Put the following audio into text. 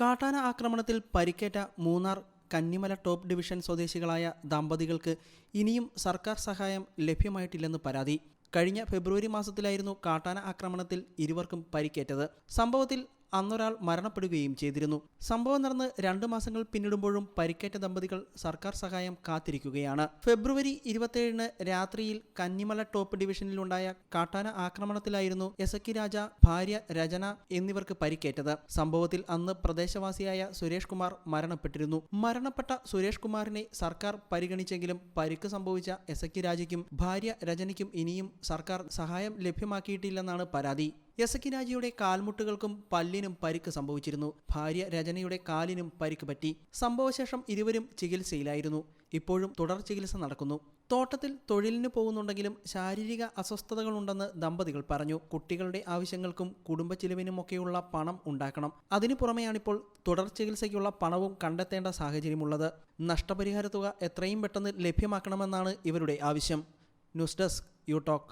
കാട്ടാന ആക്രമണത്തിൽ പരിക്കേറ്റ മൂന്നാർ കന്നിമല ടോപ്പ് ഡിവിഷൻ സ്വദേശികളായ ദമ്പതികൾക്ക് ഇനിയും സർക്കാർ സഹായം ലഭ്യമായിട്ടില്ലെന്ന് പരാതി. കഴിഞ്ഞ ഫെബ്രുവരി മാസത്തിലായിരുന്നു കാട്ടാന ആക്രമണത്തിൽ ഇരുവർക്കും പരിക്കേറ്റത്. സംഭവത്തിൽ അന്നൊരാൾ മരണപ്പെടുകയും ചെയ്തിരുന്നു. സംഭവം നടന്ന് രണ്ട് മാസങ്ങൾ പിന്നിടുമ്പോഴും പരിക്കേറ്റ ദമ്പതികൾ സർക്കാർ സഹായം കാത്തിരിക്കുകയാണ്. ഫെബ്രുവരി ഇരുപത്തിയേഴിന് രാത്രിയിൽ കന്നിമല ടോപ്പ് ഡിവിഷനിലുണ്ടായ കാട്ടാന ആക്രമണത്തിലായിരുന്നു എസക്കി രാജ ഭാര്യ രചന എന്നിവർക്ക് പരിക്കേറ്റത്. സംഭവത്തിൽ അന്ന് പ്രദേശവാസിയായ സുരേഷ് കുമാർ മരണപ്പെട്ടിരുന്നു. മരണപ്പെട്ട സുരേഷ് കുമാറിനെ സർക്കാർ പരിഗണിച്ചെങ്കിലും പരിക്ക് സംഭവിച്ച എസക്കി രാജയ്ക്കും ഭാര്യ രചനയ്ക്കും ഇനിയും സർക്കാർ സഹായം ലഭ്യമാക്കിയിട്ടില്ലെന്നാണ് പരാതി. യസക്കി രാജയുടെ കാൽമുട്ടുകൾക്കും പല്ലിനും പരിക്ക് സംഭവിച്ചിരുന്നു. ഭാര്യ രചനയുടെ കാലിനും പരിക്ക് പറ്റി. സംഭവശേഷം ഇരുവരും ചികിത്സയിലായിരുന്നു. ഇപ്പോഴും തുടർ ചികിത്സ നടക്കുന്നു. തോട്ടത്തിൽ തൊഴിലിന് പോകുന്നുണ്ടെങ്കിലും ശാരീരിക അസ്വസ്ഥതകളുണ്ടെന്ന് ദമ്പതികൾ പറഞ്ഞു. കുട്ടികളുടെ ആവശ്യങ്ങൾക്കും കുടുംബ ചിലവിനുമൊക്കെയുള്ള പണം ഉണ്ടാക്കണം. അതിനു പുറമെയാണിപ്പോൾ തുടർ ചികിത്സയ്ക്കുള്ള പണവും കണ്ടെത്തേണ്ട സാഹചര്യമുള്ളത്. നഷ്ടപരിഹാര തുക എത്രയും പെട്ടെന്ന് ലഭ്യമാക്കണമെന്നാണ് ഇവരുടെ ആവശ്യം. News desk you talk